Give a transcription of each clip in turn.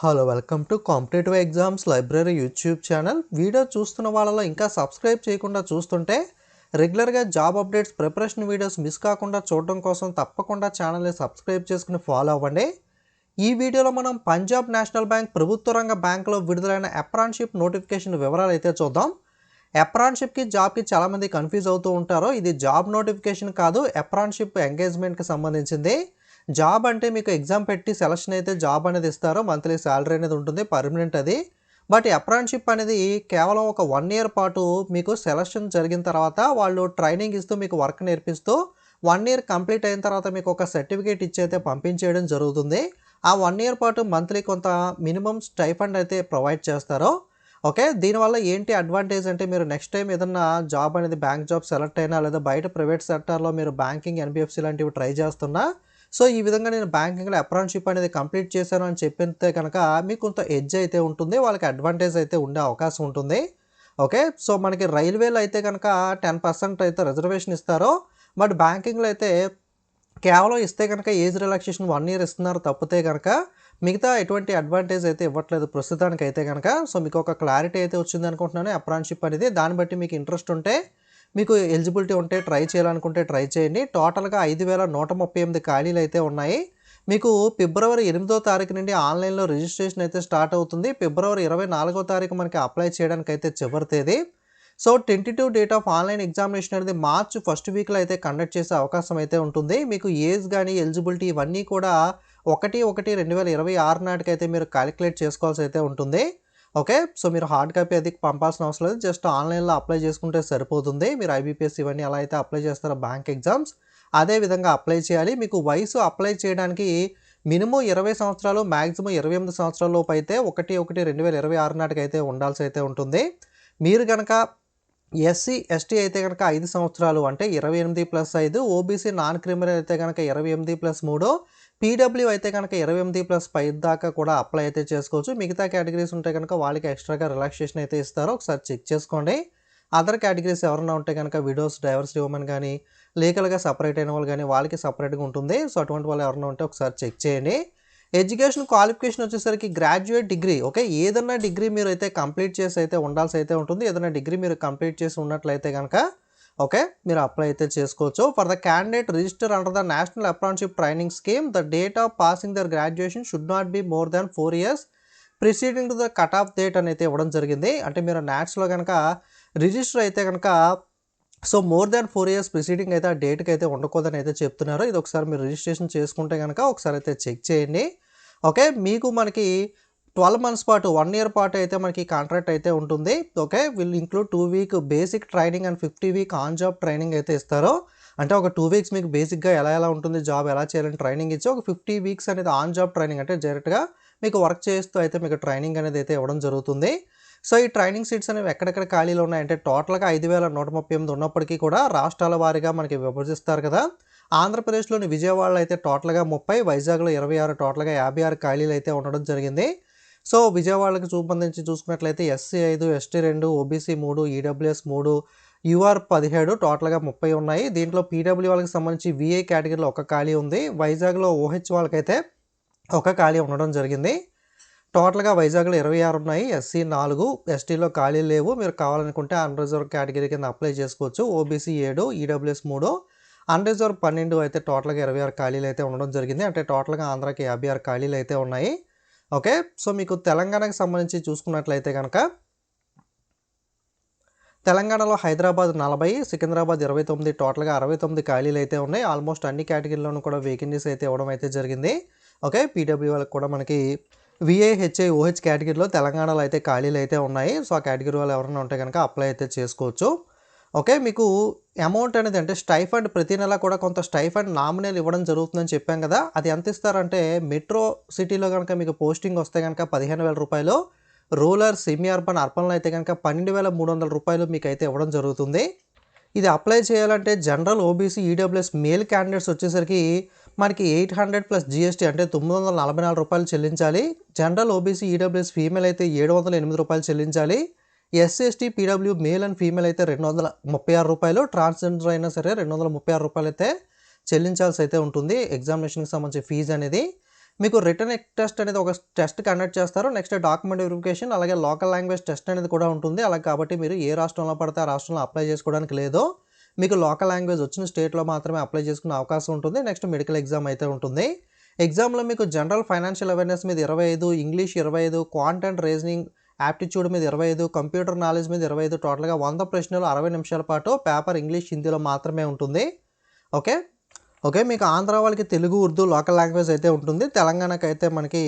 Hello welcome to competitive exams library YouTube channel. Video చూస్తున్న వాళ్ళలో ఇంకా సబ్స్క్రైబ్ చేయకుండా చూస్తుంటే రెగ్యులర్గా job updates preparation videos miss కాకుండా చూడడం కోసం తప్పకుండా ఛానల్ని సబ్స్క్రైబ్ చేసుకుని ఫాలో అవ్వండి. ఈ వీడియోలో మనం పంజాబ్ నేషనల్ బ్యాంక్ ప్రభుత్వ రంగ బ్యాంకులో విడుదలైన అప్రాన్షిప్ నోటిఫికేషన్ వివరాలు అయితే చూద్దాం. అప్రాన్షిప్కి జాబ్కి చాలామంది కన్ఫ్యూజ్ అవుతూ ఉంటారు. ఇది జాబ్ నోటిఫికేషన్ కాదు అప్రాన్షిప్ ఎంగేజ్మెంట్కి సంబంధించింది. జాబ్ అంటే మీకు ఎగ్జామ్ పెట్టి సెలక్షన్ అయితే జాబ్ అనేది ఇస్తారు మంత్లీ శాలరీ అనేది ఉంటుంది పర్మనెంట్ అది. బట్ అప్రాన్షిప్ అనేది కేవలం ఒక వన్ ఇయర్ పాటు మీకు సెలక్షన్ జరిగిన తర్వాత వాళ్ళు ట్రైనింగ్ ఇస్తూ మీకు వర్క్ నేర్పిస్తూ వన్ ఇయర్ కంప్లీట్ అయిన తర్వాత మీకు ఒక సర్టిఫికేట్ ఇచ్చి అయితే పంపించేయడం జరుగుతుంది. ఆ వన్ ఇయర్ పాటు మంత్లీ కొంత మినిమం స్టైఫండ్ అయితే ప్రొవైడ్ చేస్తారు. ఓకే? దీనివల్ల ఏంటి అడ్వాంటేజ్ అంటే మీరు నెక్స్ట్ టైం ఏదన్నా జాబ్ అనేది బ్యాంక్ జాబ్ సెలెక్ట్ అయినా లేదా బయట ప్రైవేట్ సెక్టార్లో మీరు బ్యాంకింగ్ ఎన్బిఎఫ్సి లాంటివి ట్రై చేస్తున్నా సో ఈ విధంగా నేను బ్యాంకింగ్లో అప్రాన్షిప్ అనేది కంప్లీట్ చేశాను అని చెప్పితే కనుక మీకు కొంత ఎడ్జ్ అయితే ఉంటుంది వాళ్ళకి అడ్వాంటేజ్ అయితే ఉండే అవకాశం ఉంటుంది. ఓకే సో మనకి రైల్వేలో అయితే కనుక టెన్ పర్సెంట్ అయితే రిజర్వేషన్ ఇస్తారో బట్ బ్యాంకింగ్లో అయితే కేవలం ఇస్తే కనుక ఏజ్ రిలాక్సేషన్ వన్ ఇయర్ ఇస్తున్నారు తప్పితే కనుక మిగతా ఎటువంటి అడ్వాంటేజ్ అయితే ఇవ్వట్లేదు ప్రస్తుతానికి అయితే కనుక. సో మీకు ఒక క్లారిటీ అయితే వచ్చింది అనుకుంటున్నాను అప్రాన్షిప్ అనేది. దాన్ని బట్టి మీకు ఇంట్రెస్ట్ ఉంటే మీకు ఎలిజిబిలిటీ ఉంటే ట్రై చేయాలనుకుంటే ట్రై చేయండి. టోటల్గా ఐదు వేల నూట ముప్పై ఎనిమిది ఖాళీలు అయితే ఉన్నాయి. మీకు ఫిబ్రవరి ఎనిమిదో తారీఖు నుండి ఆన్లైన్లో రిజిస్ట్రేషన్ అయితే స్టార్ట్ అవుతుంది. ఫిబ్రవరి ఇరవై నాలుగో తారీఖు మనకి అప్లై చేయడానికి అయితే చివరి తేదీ. So tentative date of online examination అనేది మార్చ్ ఫస్ట్ వీక్లో అయితే కండక్ట్ చేసే అవకాశం అయితే ఉంటుంది. మీకు ఏజ్ కానీ ఎలిజిబిలిటీ ఇవన్నీ కూడా ఒకటి ఒకటి రెండు వేల ఇరవై ఆరు నాటికి అయితే మీరు క్యాలిక్యులేట్ చేసుకోవాల్సి అయితే ఉంటుంది. ఓకే? సో మీరు హార్డ్ కాపీ అది పంపాల్సిన అవసరం లేదు. జస్ట్ ఆన్లైన్లో అప్లై చేసుకుంటే సరిపోతుంది. మీరు ఐబీపీఎస్ ఇవన్నీ ఎలా అయితే అప్లై చేస్తారో బ్యాంక్ ఎగ్జామ్స్ అదే విధంగా అప్లై చేయాలి. మీకు వయసు అప్లై చేయడానికి మినిమం ఇరవై సంవత్సరాలు మ్యాక్సిమం ఇరవై ఎనిమిది సంవత్సరాల లోపు అయితే ఒకటి ఒకటి రెండు వేల ఇరవై ఆరు నాటికి అయితే ఉండాల్సి అయితే ఉంటుంది. మీరు కనుక ఎస్సీ ఎస్టీ అయితే కనుక ఐదు సంవత్సరాలు అంటే ఇరవై ఎనిమిది ప్లస్ ఐదు ఓబీసీ నాన్ క్రిమినల్ అయితే కనుక ఇరవై ఎనిమిది ప్లస్ మూడు పీడబ్ల్యూ అయితే కనుక ఇరవై ఎనిమిది ప్లస్ పై దాకా కూడా అప్లై అయితే చేసుకోవచ్చు. మిగతా కేటగిరీస్ ఉంటే కనుక వాళ్ళకి ఎక్స్ట్రాగా రిలాక్సేషన్ అయితే ఇస్తారో. ఒకసారి చెక్ చేసుకోండి. అదర్ కేటగిరీస్ ఎవరైనా ఉంటే కనుక విడోస్ డ్రైవర్స్ ఉమెన్ కానీ లీగల్గా సపరేట్ అయిన వాళ్ళు కానీ వాళ్ళకి సపరేట్గా ఉంటుంది. సో అటువంటి వాళ్ళు ఎవరైనా ఉంటే ఒకసారి చెక్ చేయండి. ఎడ్యుకేషన్ క్వాలిఫికేషన్ వచ్చేసరికి గ్రాడ్యుయేట్ డిగ్రీ ఓకే? ఏదైనా డిగ్రీ మీరు అయితే కంప్లీట్ చేసి అయితే ఉండాల్సి అయితే ఉంటుంది. ఏదైనా డిగ్రీ మీరు కంప్లీట్ చేసి ఉన్నట్లయితే కనుక ఓకే మీరు అప్లై అయితే చేసుకోవచ్చు. For the candidate register under the national apprenticeship training scheme the date of passing their graduation should not be more than four years preceding to the cut off date అని అయితే ఇవ్వడం జరిగింది. అంటే మీరు నాట్స్లో కనుక రిజిస్టర్ అయితే కనుక so more than four years preceding అయితే ఆ డేట్కి అయితే ఉండకూడదని అయితే చెప్తున్నారు. ఇది ఒకసారి మీరు రిజిస్ట్రేషన్ చేసుకుంటే కనుక ఒకసారి అయితే చెక్ చేయండి. ఓకే మీకు మనకి ట్వెల్వ్ మంత్స్ పాటు వన్ ఇయర్ పాటు అయితే మనకి కాంట్రాక్ట్ అయితే ఉంటుంది. Okay will include two week basic training and fifty week on job training అయితే ఇస్తారు. అంటే ఒక టూ వీక్స్ మీకు బేసిక్గా ఎలా ఎలా ఉంటుంది జాబ్ ఎలా చేయాలని ట్రైనింగ్ ఇచ్చి ఒక ఫిఫ్టీ వీక్స్ అనేది ఆన్ జాబ్ ట్రైనింగ్ అంటే డైరెక్ట్గా మీకు వర్క్ చేస్తూ అయితే మీకు ట్రైనింగ్ అనేది అయితే ఇవ్వడం జరుగుతుంది. సో ఈ ట్రైనింగ్ సీట్స్ అనేవి ఎక్కడెక్కడ ఖాళీలు ఉన్నాయంటే టోటల్గా ఐదు వేల నూట ముప్పై ఎనిమిది ఉన్నప్పటికీ కూడా రాష్ట్రాల వారీగా మనకి విభజిస్తారు కదా. ఆంధ్రప్రదేశ్లోని విజయవాడలో అయితే టోటల్గా ముప్పై వైజాగ్లో ఇరవై ఆరు టోటల్గా యాభై ఆరు ఖాళీలు అయితే ఉండడం జరిగింది. సో విజయవాడకి సంబంధించి చూసుకున్నట్లయితే ఎస్సీ ఐదు ఎస్టీ రెండు ఓబీసీ మూడు ఈడబ్ల్యూఎస్ మూడు యూఆర్ పదిహేడు టోటల్గా ముప్పై ఉన్నాయి. దీంట్లో పీడబ్ల్యూ వాళ్ళకి సంబంధించి విఏ కేటగిరీలో ఒక ఖాళీ ఉంది. వైజాగ్లో ఓహెచ్ వాళ్ళకైతే ఒక ఖాళీ ఉండడం జరిగింది. టోటల్గా వైజాగ్లో ఇరవై ఆరు ఉన్నాయి. ఎస్సీ నాలుగు ఎస్టీలో ఖాళీ లేవు. మీరు కావాలనుకుంటే అన్రిజర్వ్ కేటగిరీ కింద అప్లై చేసుకోవచ్చు. ఓబీసీ ఏడు ఈడబ్ల్యూఎస్ మూడు అన్రిజర్వ్ పన్నెండు అయితే టోటల్గా ఇరవై ఆరు ఖాళీలు అయితే ఉండడం జరిగింది. అంటే టోటల్గా ఆంధ్రాకి యాభై ఆరు ఖాళీలు అయితే ఉన్నాయి. ఓకే? సో మీకు తెలంగాణకు సంబంధించి చూసుకున్నట్లయితే కనుక తెలంగాణలో హైదరాబాద్ నలభై సికింద్రాబాద్ ఇరవై తొమ్మిది టోటల్గా అరవై తొమ్మిది ఖాళీలు అయితే ఉన్నాయి. ఆల్మోస్ట్ అన్ని కేటగిరీలోనూ కూడా వేకెన్సీస్ అయితే ఇవ్వడం అయితే జరిగింది. ఓకే? పీడబ్ల్యూ వాళ్ళకి కూడా మనకి విఐహెచ్ఐ ఓహెచ్ కేటగిరీలో తెలంగాణలో అయితే ఖాళీలు అయితే ఉన్నాయి. సో ఆ కేటగిరీ వాళ్ళు ఎవరైనా ఉంటే కనుక అప్లై అయితే చేసుకోవచ్చు. ఓకే మీకు అమౌంట్ అనేది అంటే స్టైఫండ్ ప్రతి నెల కూడా కొంత స్టైఫండ్ నామినల్ ఇవ్వడం జరుగుతుందని చెప్పాం కదా. అది ఎంత ఇస్తారంటే మెట్రో సిటీలో కనుక మీకు పోస్టింగ్ వస్తే కనుక పదిహేను వేల రూపాయలు రూరల్ సెమీ అర్బన్ అర్బన్లో అయితే కనుక పన్నెండు వేల మూడు వందల రూపాయలు మీకు అయితే ఇవ్వడం జరుగుతుంది. ఇది అప్లై చేయాలంటే general OBC EWS male candidates వచ్చేసరికి మనకి ఎయిట్ హండ్రెడ్ ప్లస్ జిఎస్టీ అంటే తొమ్మిది వందల నలభై నాలుగు రూపాయలు చెల్లించాలి. జనరల్ ఓబీసీ ఈడబ్ల్యూఎస్ ఫీమేల్ అయితే ఏడు వందల ఎనిమిది రూపాయలు చెల్లించాలి. SC ST PW male and female అయితే రెండు వందల ముప్పై ఆరు రూపాయలు ట్రాన్స్జెండర్ అయినా సరే రెండు వందల ముప్పై ఆరు రూపాయలు అయితే చెల్లించాల్సి అయితే ఉంటుంది. ఎగ్జామినేషన్కి సంబంధించి ఫీజు అనేది మీకు రిటర్న్ టెస్ట్ అనేది ఒక టెస్ట్ కండక్ట్ చేస్తారు. నెక్స్ట్ డాక్యుమెంట్ వెరిఫికేషన్ అలాగే లోకల్ లాంగ్వేజ్ టెస్ట్ అనేది కూడా ఉంటుంది. అలా కాబట్టి మీరు ఏ రాష్ట్రంలో పడితే ఆ రాష్ట్రంలో అప్లై చేసుకోవడానికి లేదు. మీకు లోకల్ లాంగ్వేజ్ వచ్చిన స్టేట్లో మాత్రమే అప్లై చేసుకునే అవకాశం ఉంటుంది. నెక్స్ట్ మెడికల్ ఎగ్జామ్ అయితే ఉంటుంది. ఎగ్జామ్లో మీకు జనరల్ ఫైనాన్షియల్ అవేర్నెస్ మీద ఇరవై ఐదు ఇంగ్లీష్ ఇరవై ఐదు క్వాంటెంట్ రీజనింగ్ యాప్టిట్యూడ్ మీద ఇరవై ఐదు కంప్యూటర్ నాలెడ్జ్ మీద ఇరవై ఐదు టోటల్గా వంద ప్రశ్నలు అరవై నిమిషాల పాటు పేపర్ ఇంగ్లీష్ హిందీలో మాత్రమే ఉంటుంది. ఓకే? ఓకే మీకు ఆంధ్ర వాళ్ళకి తెలుగు ఉర్దూ లోకల్ లాంగ్వేజ్ అయితే ఉంటుంది. తెలంగాణకు అయితే మనకి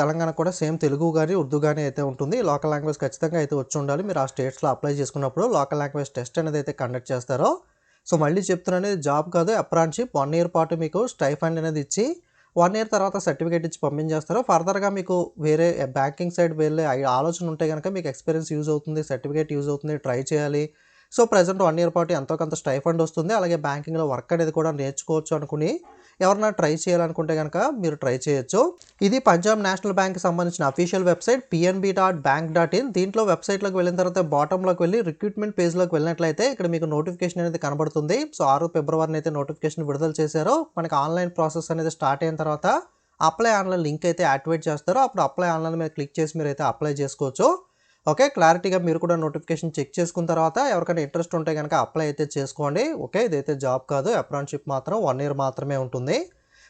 తెలంగాణ కూడా సేమ్ తెలుగు కానీ ఉర్దూ కానీ అయితే ఉంటుంది. లోకల్ లాంగ్వేజ్ ఖచ్చితంగా అయితే వచ్చి ఉండాలి. మీరు ఆ స్టేట్స్లో అప్లై చేసుకున్నప్పుడు లోకల్ లాంగ్వేజ్ టెస్ట్ అనేది అయితే కండక్ట్ చేస్తారో. సో మళ్ళీ చెప్తున్నాను జాబ్ కాదు అప్రాన్షిప్. వన్ ఇయర్ పాటు మీకు స్టైఫండ్ అనేది ఇచ్చి వన్ ఇయర్ తర్వాత సర్టిఫికేట్ ఇచ్చి పంపించేస్తారు ఫర్దర్గా మీకు వేరే బ్యాంకింగ్ సైడ్ వెళ్ళే ఆలోచన ఉంటే కనుక మీకు ఎక్స్పీరియన్స్ యూజ్ అవుతుంది సర్టిఫికేట్ యూజ్ అవుతుంది ట్రై చేయాలి. సో ప్రజెంట్ వన్ ఇయర్ పాటు ఎంతో కొంత స్టైఫండ్ వస్తుంది. అలాగే బ్యాంకింగ్లో వర్క్ అనేది కూడా నేర్చుకోవచ్చు అనుకుని ఎవరన్నా ట్రై చేయాలనుకుంటే కనుక మీరు ట్రై చేయొచ్చు. ఇది పంజాబ్ నేషనల్ బ్యాంక్ సంబంధించిన official website PNB dot bank dot in దీంట్లో వెబ్సైట్లోకి వెళ్ళిన తర్వాత బాటంలోకి వెళ్ళి రిక్రూట్మెంట్ పేజ్లోకి వెళ్ళినట్లయితే ఇక్కడ మీకు నోటిఫికేషన్ అనేది కనబడుతుంది. సో ఆరు ఫిబ్రవరిని అయితే నోటిఫికేషన్ విడుదల చేశారో. మనకి ఆన్లైన్ ప్రాసెస్ అనేది స్టార్ట్ అయిన తర్వాత అప్లై ఆన్లైన్ లింక్ అయితే యాక్టివేట్ చేస్తారో. అప్పుడు అప్లై ఆన్లైన్ మీద క్లిక్ చేసి మీరు అయితే అప్లై చేసుకోవచ్చు. ఓకే క్లారిటీగా మీరు కూడా నోటిఫికేషన్ చెక్ చేసుకున్న తర్వాత ఎవరికైనా ఇంట్రెస్ట్ ఉంటే కనుక అప్లై అయితే చేసుకోండి. ఓకే ఇదైతే జాబ్ కాదు అప్రాన్షిప్ మాత్రం వన్ ఇయర్ మాత్రమే ఉంటుంది.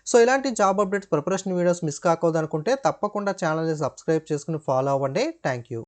సో ఇలాంటి job updates preparation videos miss కాకూడదనుకుంటే తప్పకుండా ఛానల్ని సబ్స్క్రైబ్ చేసుకుని ఫాలో అవ్వండి. Thank you.